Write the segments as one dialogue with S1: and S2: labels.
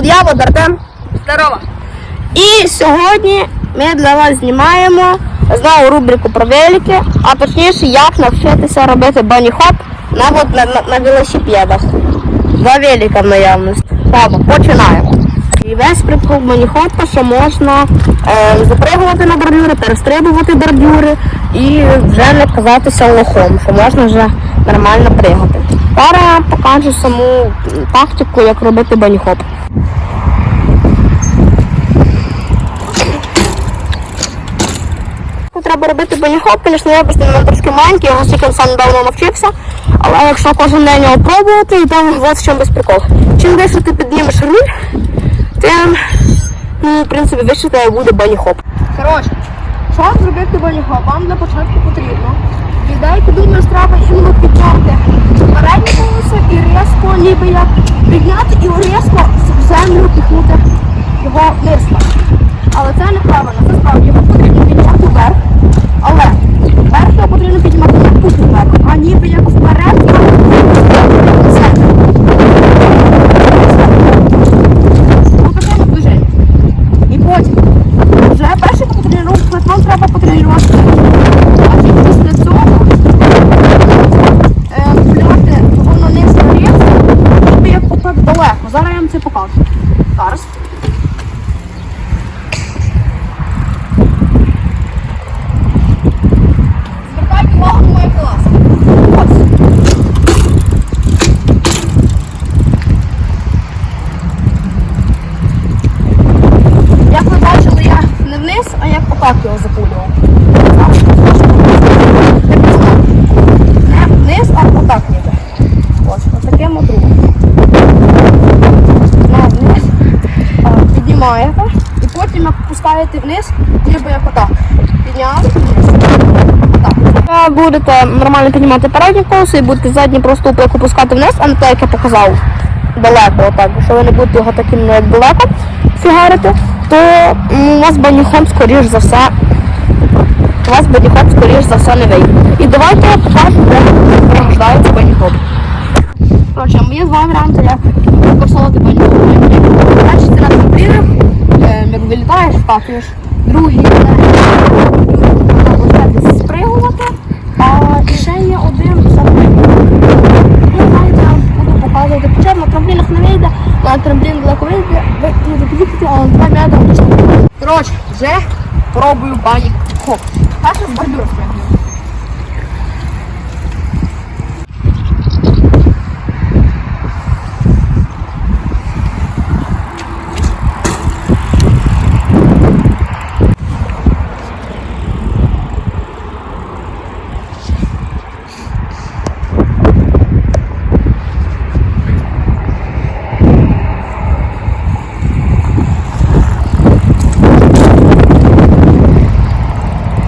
S1: народ, я вот Артем.
S2: Здорово.
S1: І сьогодні ми для вас знімаємо знову рубрику про велики, а точніше, як навчитися робити бані-хоп на, на, на, на велосипедах. Два велика в наявності. Ладно, починаємо. І весь прикол бані-хопа, що можна е, запригувати на бордюри, перестрибувати бордюри і вже не казатися лохом, що можна вже нормально пригати. Зараз я покажу саму тактику, як робити бані-хоп. Ну, Треба робити баніхоп, звісно, я просто не трошки маленький, я тільки сам недавно навчився. Але якщо кожен день його пробувати, то от в чому без прикол. Чим вище ти піднімеш руль, тим, ну, в принципі, вище тебе буде баніхоп.
S2: Коротше, щоб зробити баніхоп, вам для початку потрібно. Віддайте думаю, що треба іменно підняти переднє колесо і різко ніби як підняти і різко в землю піхнути його вниз. Але це неправильно, це справді його потрібно підняти вверх. Але вверх його потрібно піднімати не путь вверх, а ніби як вперед. Все. Ось таке наближення. І потім вже перший потренування, вам треба потренуватися. А тільки після цього е, пляти воно не старіється, ніби як отак далеко. Зараз я вам це покажу. Зараз. Звертайте увагу на моє колесо. Ось. Як ви бачили, я не вниз, а як отак його запулював. Не вниз, а отак ніби. Ось, отаким от рухом. Не вниз, а піднімаєте. І потім вниз, ніби як отак. Підняли вниз.
S1: Будете нормально піднімати переднє колесо і будете заднє просто пускати вниз, а не те, як я показав далеко, отак. Якщо ви не будете його таким ну, як далеко фігарити, то у вас баніхом скоріш за все. У вас баніхоп скоріш за все не вийде. І давайте я покажу, де пригождається баніхоп.
S2: Коротше, є два варіанти, як використовувати баньку. Перший це на трамплінах, е, як вилітаєш. Другий треба спригувати, а ще є один. Ну, знаєте, я буду показувати. Хоча на трамплінах не вийде, на трамплін далеко вийде, ви не під'їхати, але два метри точно. Коротше, вже пробую банік. Хоп. Перше з бордюра.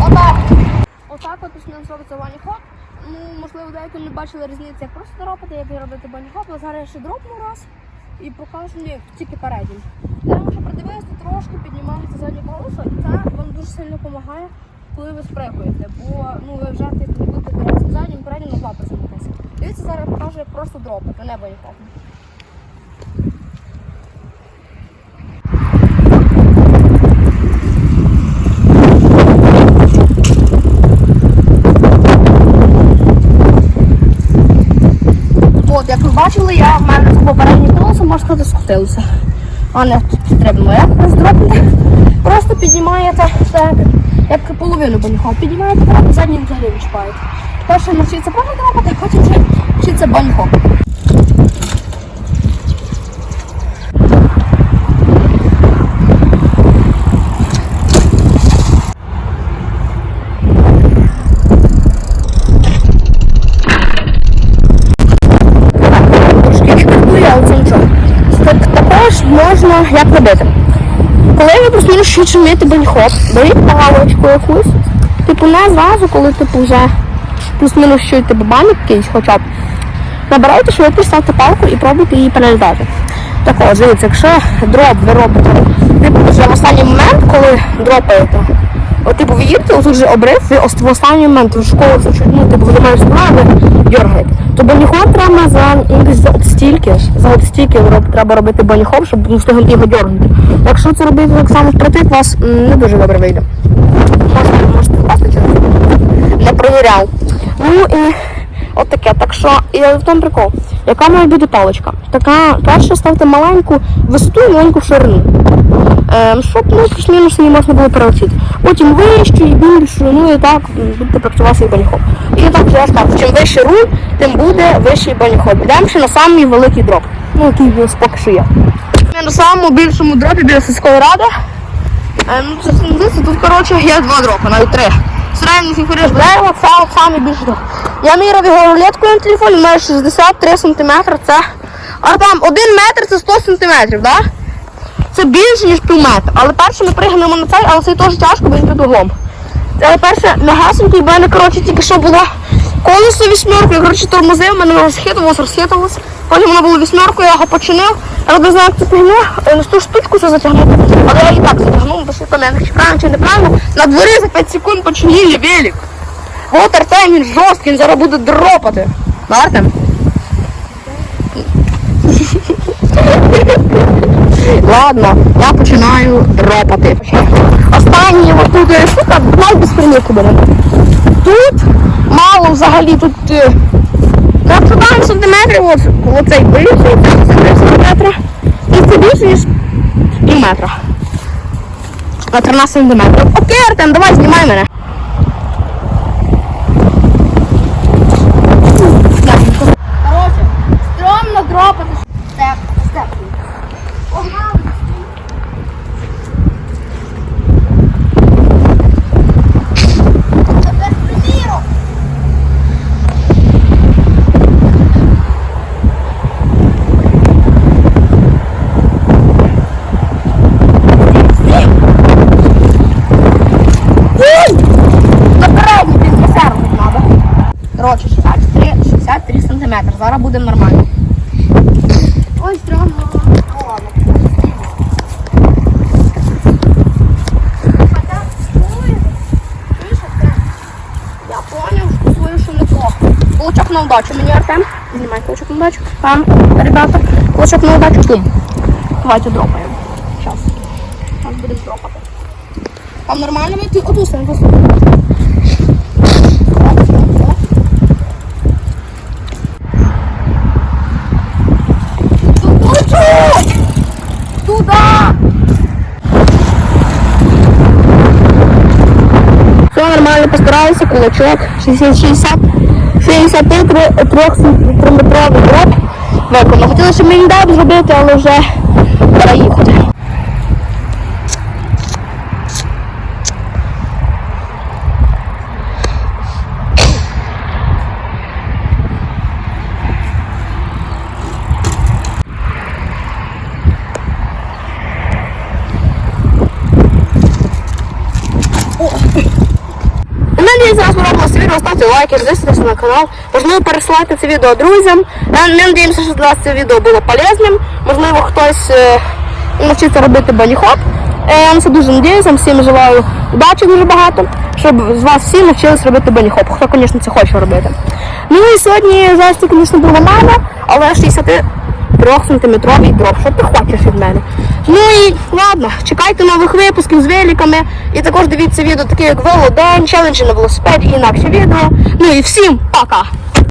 S2: Отак. Отак робити баніхоп. Ну, можливо, деякі не бачили різниці, як просто дропати, як робити баніхоп, але зараз я ще дропну раз і покажу як тільки переднім. Я можу придивитися, трошки піднімається заднє колесо, і це вам дуже сильно допомагає, коли ви спригуєте, бо ну, ви вже типу, не будете заднім, переднім на два приземлитися. Дивіться, зараз покажу, як просто дропати, не баніхоп. От, як бачили, я в мене попереднє колесо, можна сказати, скотилося. А не треба як роздробити. Просто піднімаєте так, як половину баніхоп. Піднімаєте задній взагалі відчіпаєте. Перше навчиться правильно робити, а потім вчиться баніхоп.
S1: Трошки шкодую, але це нічого. Так, також як робити. Коли ви просто швидше вмієте баніхоп, беріть паличку якусь, типу не зразу, коли типу вже плюс-мінус чуєте бабаник якийсь хоча б. Набирайте швидко, ставте палку і пробуйте її перелітати. Так от, дивіться, якщо дроп ви робите, типу вже в останній момент, коли дропаєте, от типу ви їдете, отут же обрив, ви в останній момент школу ну, типу, ви маєте справи, дергаєте. То баніхоп треба за якось за от ж. За от треба робити баніхоп, щоб ну, встигнути його дергнути. Якщо це робити так само впритик, у вас не дуже добре вийде. Можете, можете впасти через не перевіряв. Ну і от таке. Так що і в тому прикол. Яка має бути паличка? Така перше ставте маленьку висоту і маленьку ширину. Ем, щоб ну, плюс-мінус її можна було перелетіти. Потім вищу і більшу, ну і так будете працювати баніхоп. І так я кажу, чим вищий руль, тим буде вищий баніхоп. Йдемо ще на самий великий дроп. Ну, який в нас поки що є. Ми на самому більшому дропі біля сільської ради. Е, ну, тут, коротше, є два дропи, навіть три. Середній фігуріж дерева, це от самий більший. Я міряв його рулеткою на телефоні, має 63 см. Це. А там 1 метр це 100 см? Да? Це більше, ніж пів метра. Але перше ми пригнемо на цей, але цей теж тяжко, бо він під углом. Це перше м'ягасенький, бо мене, коротше, тільки що було колесо вісьмерку, я, коротше, тормозив, мене розхитувалося, розхитувалося. Потім воно було вісьмерку, я його починив. Я не знаю, як це пігнув, на ту штучку це затягнув. Але я і так затягнув, бо що мене чи правильно, чи неправильно. На дворі за 5 секунд починили велик. От Артем, він жорсткий, він зараз буде дропати. Да, Артем? Ладно, я починаю дропати. Останні отут е, сука, мало без примірки бере. Тут мало взагалі тут. е, якщо 2 сантиметрів, оцей більший, це 3 сантиметри. І це більше, ніж пів метра. На 13 сантиметрів. Окей, Артем, давай знімай мене.
S2: Коротше, стрьомно дропати. Степ, степ. Погнали. Тепер приміром.
S1: Попередній під десерт треба. Коротше, 63, 63 сантиметри. Зараз буде нормально.
S2: Ой, стрьомно. О, ладно. Хоча, ой, чуєш, Артем?
S1: Я понял, що свою, що неплохо. Кулачок на удачу мені, Артем. Знімай кулачок на удачу. Там, ребята, кулачок на удачу. Бум. Давайте дропаємо. Сейчас. Зараз будемо дропати. Там нормально ми ти оту сторону. оту сторону. Оп, оп, оп. Кулачок! Туда! Все нормально, постараюся, кулачок, 60, 60, 63 трьохсантиметровий дроп виконав. Хотіла, щоб мені дав зробити, але вже відео зараз ми робимо відео, ставте лайки, підписуйтесь на канал. Можливо, пересилайте це відео друзям. Е, ми сподіваємося, що для вас це відео було полезним. Можливо, хтось е, навчиться робити баліхоп. Е, я на це дуже сподіваюся, всім желаю удачі дуже багато, щоб з вас всі навчились робити баліхоп. Хто, звісно, це хоче робити. Ну і сьогодні зараз, звісно, було мама, але 60 Трьохсантиметровий дроб. Що ти хочеш від мене? Ну і ладно, чекайте нових випусків з великами. І також дивіться відео, такі як велодень, челенджі на велосипеді і інакше відео. Ну і всім пока!